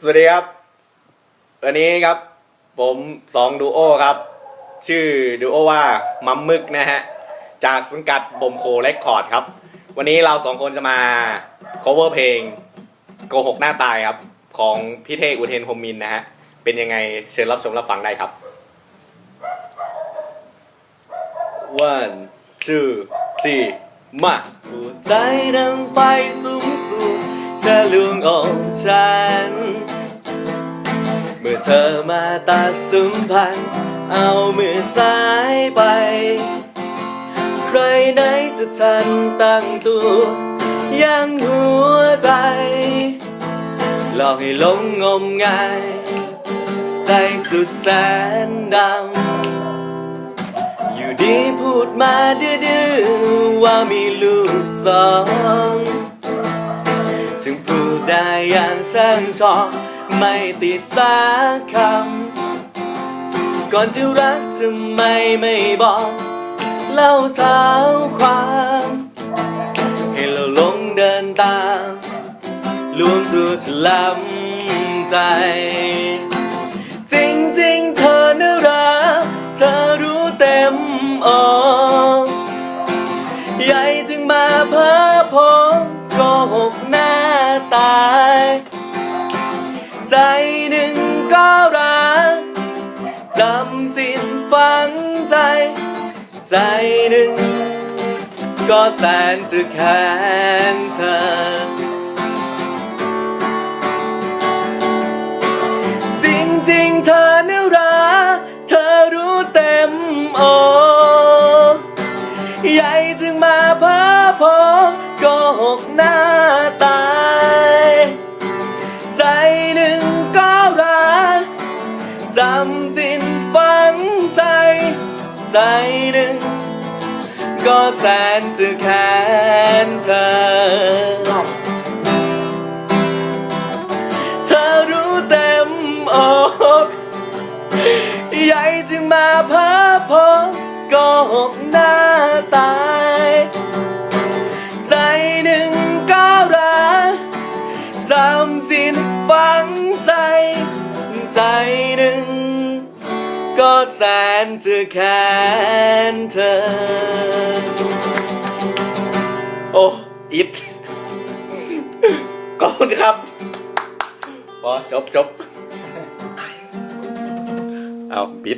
สวัสดีครับ วันนี้ครับ ผมสองดูโอครับ ชื่อดูโอว่ามัมมึกนะฮะ จากสังกัดบมโคเรคคอร์ดครับ วันนี้เราสองคนจะมา cover เพลงโกหกหน้าตายครับ ของพี่เทอุเทนพรหมมินทร์นะฮะ เป็นยังไงเชิญรับชมรับฟังได้ครับ one two three มาหัวใจดังไฟสูงสูงเธอลวงอกฉัน เธอมาตัดสัมพันธ์ เอามือซ้ายไป ใครไหนจะทันตั้งตัวยังหัวใจ หลอกให้หลงงมงาย ใจสุดแสนดำ อยู่ดีพูดมาดื้อๆว่ามีลูกสอง จึงพูดได้อย่างช่างชอบ ไม่ติดสักคำ ก่อนจะรักทำไมไม่บอก เล่าเท้าความ ให้เราลงเดินตามลวงตัวจะลำใจ จริงๆเธอน่ารัก เธอรู้เต็มอกใหญ่จึงมาเพ้ ฝังใจ ใจหนึ่ง ก็แสนจะแค้นเธอ จริงๆเธอเน่ารักเธอรู้เต็มอกใหญ่จึงมาเพ้อพงโกหกหน้า ใจหนึ่ง ก็แสนจะแค้นเธอ เธอรู้เต็มอกใหญ่จึงมาเพ้อพงโกหกหน้าตาย ใจหนึ่งก็รักจำจิตฝังใจ ใจหนึ่ง ก็แสนจะแค้นเธอ โอ้อิดขอบคุณครับพอจบจบเอาปิด